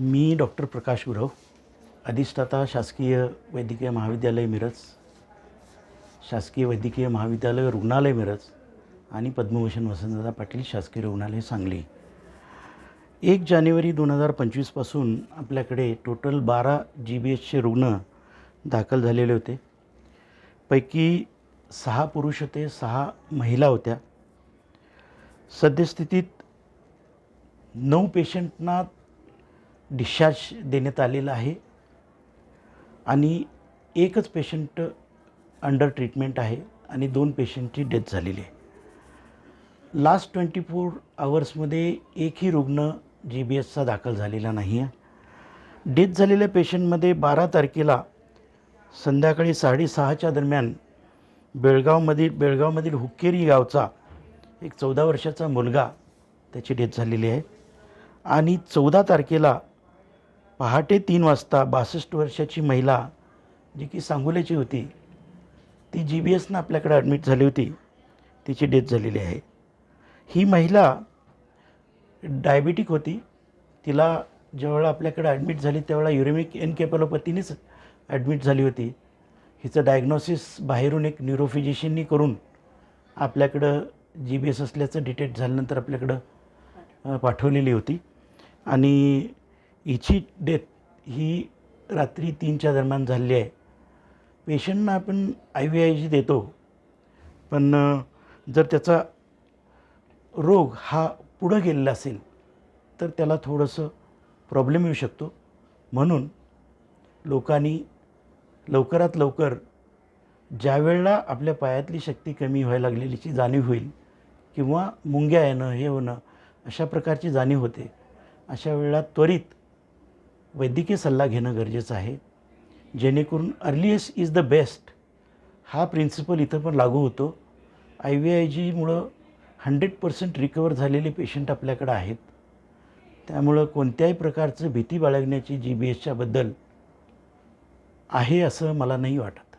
मी doctor प्रकाश गुरव अधिष्ठाता शासकीय वैद्यकीय महाविद्यालय मिरज शासकीय वैद्यकीय महाविद्यालय रुग्णालय मिरज आणि पद्मभूषण वसंतदादा पाटील शासकीय रुग्णालय सांगली. एक जानेवारी दोन हजार पंचवीसपासून आपल्याकडे टोटल बारा जी बी एचचे रुग्ण दाखल झालेले होते. पैकी सहा पुरुष होते सहा महिला होत्या. सद्यस्थितीत नऊ पेशंटना डिस्चार्ज देण्यात आलेला आहे. आणि एकच पेशंट अंडर ट्रीटमेंट आहे आणि दोन पेशंटची डेथ झालेली आहे. लास्ट ट्वेंटी फोर आवर्समध्ये एकही रुग्ण जी बी एसचा दाखल झालेला नाही आहे. डेथ झालेल्या पेशंटमध्ये बारा तारखेला संध्याकाळी साडेसहाच्या दरम्यान बेळगावमधील बेळगावमधील हुक्केरी गावचा एक चौदा वर्षाचा मुलगा त्याची डेथ झालेली आहे. आणि चौदा तारखेला पहाटे तीन वाजता बासष्ट वर्षाची महिला जी की सांगोल्याची होती ती जी बी एसनं आपल्याकडे ॲडमिट झाली होती. तिची डेथ झालेली आहे. ही महिला डायबिटिक होती. तिला ज्यावेळेला आपल्याकडे ॲडमिट झाली त्यावेळेला युरेमिक एनकेपॅलोपॅथीनेच ॲडमिट झाली होती. हिचं डायग्नॉसिस बाहेरून एक न्यूरोफिजिशियननी करून आपल्याकडं जी बी एस असल्याचं डिटेक्ट झाल्यानंतर आपल्याकडं पाठवलेली होती. आणि हिची डेथ ही रात्री तीनच्या दरम्यान झालेली आहे. पेशंटना आपण आय व्ही आय जी देतो. पण जर त्याचा रोग हा पुढं गेलेला असेल तर त्याला थोडंसं प्रॉब्लेम येऊ शकतो. म्हणून लोकांनी लवकरात लवकर ज्या वेळेला आपल्या पायातली शक्ती कमी व्हायला लागलेलीची जाणीव होईल किंवा मुंग्या येणं हे होणं अशा प्रकारची जाणीव होते. अशा वेळेला त्वरित वैद्यकीय सल्ला घेणं गरजेचं आहे. जेणेकरून अर्लिएस्ट इज द बेस्ट हा प्रिन्सिपल इथं पण लागू होतो. आय व्ही आय जीमुळं हंड्रेड पर्सेंट रिकवर झालेले पेशंट आपल्याकडं आहेत. त्यामुळं कोणत्याही प्रकारचं भीती बाळगण्याची जी बी एसच्याबद्दल आहे असं मला नाही वाटत.